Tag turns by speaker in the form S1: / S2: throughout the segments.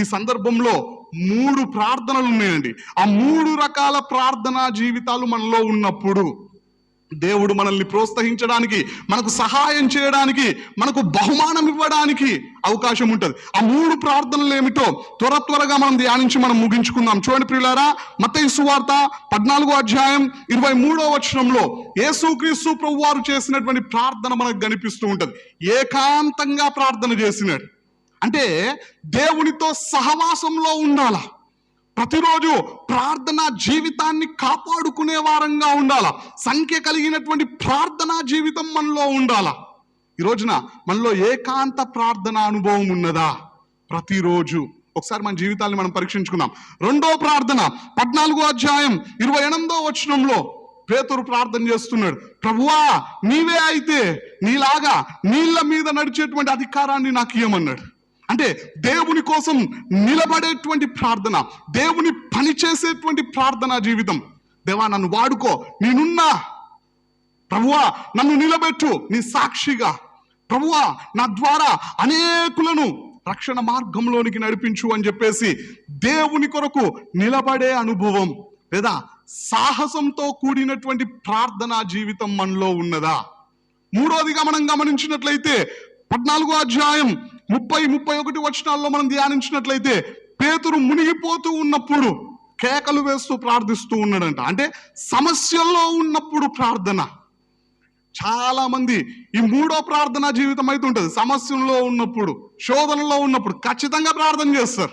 S1: ఈ సందర్భంలో మూడు ప్రార్థనలు ఉన్నాయండి. ఆ మూడు రకాల ప్రార్థనా జీవితాలు మనలో ఉన్నప్పుడు దేవుడు మనల్ని ప్రోత్సహించడానికి మనకు సహాయం చేయడానికి మనకు బహుమానం ఇవ్వడానికి అవకాశం ఉంటుంది. ఆ మూడు ప్రార్థనలు ఏమిటో త్వర త్వరగా మనం ధ్యానించి మనం ముగించుకుందాం. చూడండి ప్రియులారా మత సువార్త పద్నాలుగో అధ్యాయం ఇరవై మూడో వచనంలో యేసుక్రీస్తు ప్రభు వారు చేసినటువంటి ప్రార్థన మనకు కనిపిస్తూ ఉంటుంది. ఏకాంతంగా ప్రార్థన చేసినాడు. అంటే దేవునితో సహవాసంలో ఉండాలా? ప్రతిరోజు ప్రార్థన జీవితాన్ని కాపాడుకునే వారంగా ఉండాలా? సంఖ్య కలిగినటువంటి ప్రార్థనా జీవితం మనలో ఉండాలా? ఈ రోజున మనలో ఏకాంత ప్రార్థన అనుభవం ఉన్నదా? ప్రతిరోజు. ఒకసారి మన జీవితాన్ని మనం పరీక్షించుకుందాం. రెండో ప్రార్థన పద్నాలుగో అధ్యాయం ఇరవై ఎనిమిదో వచనంలో పేతురు ప్రార్థన చేస్తున్నాడు. ప్రభువా నీవే అయితే నీలాగా నీళ్ళ మీద నడిచేటువంటి అధికారాన్ని నాకు ఇవ్వమన్నాడు అంటే దేవుని కోసం నిలబడేటువంటి ప్రార్థన దేవుని పని చేసేటువంటి ప్రార్థనా జీవితం. దేవా నన్ను వాడుకో నేనున్నా. ప్రభువా నన్ను నిలబెట్టు నీ సాక్షిగా. ప్రభువా నా ద్వారా అనేకులను రక్షణ మార్గంలోనికి నడిపించు అని చెప్పేసి దేవుని కొరకు నిలబడే అనుభవం. లేదా సాహసంతో కూడినటువంటి ప్రార్థనా జీవితం మనలో ఉన్నదా? మూడోదిగా మనం గమనించినట్లయితే పద్నాలుగో అధ్యాయం ముప్పై ముప్పై ఒకటి వచనాల్లో మనం ధ్యానించినట్లయితే పేతురు మునిగిపోతూ ఉన్నప్పుడు కేకలు వేస్తూ ప్రార్థిస్తూ ఉన్నాడంట. అంటే సమస్యల్లో ఉన్నప్పుడు ప్రార్థన. చాలా మంది ఈ మూడో ప్రార్థన జీవితం అయితే ఉంటుంది సమస్యల్లో ఉన్నప్పుడు శోధనలో ఉన్నప్పుడు ఖచ్చితంగా ప్రార్థన చేస్తారు.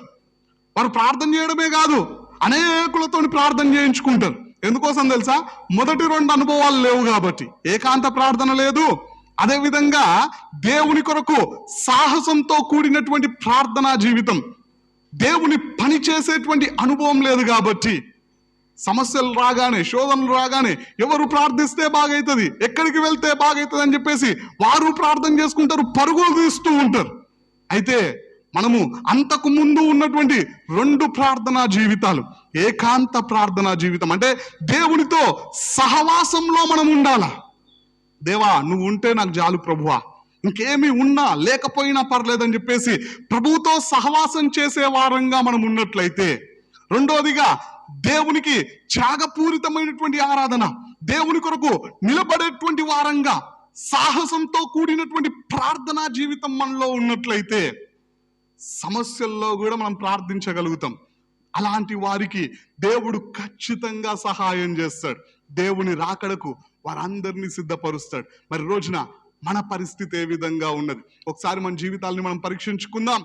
S1: వారు ప్రార్థన చేయడమే కాదు అనేకులతో ప్రార్థన చేయించుకుంటారు. ఎందుకోసం తెలుసా? మొదటి రెండు అనుభవాలు లేవు కాబట్టి. ఏకాంత ప్రార్థన లేదు అదేవిధంగా దేవుని కొరకు సాహసంతో కూడినటువంటి ప్రార్థనా జీవితం. దేవుని పని చేసేటువంటి అనుభవం లేదు కాబట్టి. సమస్యలు రాగానే శోధనలు రాగానే ఎవరు ప్రార్థిస్తే బాగైతుంది ఎక్కడికి వెళ్తే బాగైతుంది అని చెప్పేసి వారు ప్రార్థన చేసుకుంటారు పరుగులు తీస్తూ ఉంటారు. అయితే మనము అంతకు ముందు ఉన్నటువంటి రెండు ప్రార్థనా జీవితాలు ఏకాంత ప్రార్థనా జీవితం. అంటే దేవునితో సహవాసంలో మనం ఉండాలా? దేవా నువ్వు ఉంటే నాకు జాలు ప్రభువా. ఇంకేమి ఉన్నా లేకపోయినా పర్లేదని చెప్పేసి ప్రభువుతో సహవాసం చేసే వారంగా మనం ఉన్నట్లయితే రెండోదిగా దేవునికి త్యాగపూరితమైనటువంటి ఆరాధన దేవుని కొరకు నిలబడేటువంటి వారంగా సాహసంతో కూడినటువంటి ప్రార్థనా జీవితం మనలో ఉన్నట్లయితే సమస్యల్లో కూడా మనం ప్రార్థించగలుగుతాం. అలాంటి వారికి దేవుడు ఖచ్చితంగా సహాయం చేస్తాడు. దేవుని రాకడకు వారందరినీ సిద్ధపరుస్తాడు. మరి రోజున మన పరిస్థితి ఏ విధంగా ఉన్నది? ఒకసారి మన జీవితాల్ని మనం పరీక్షించుకుందాం.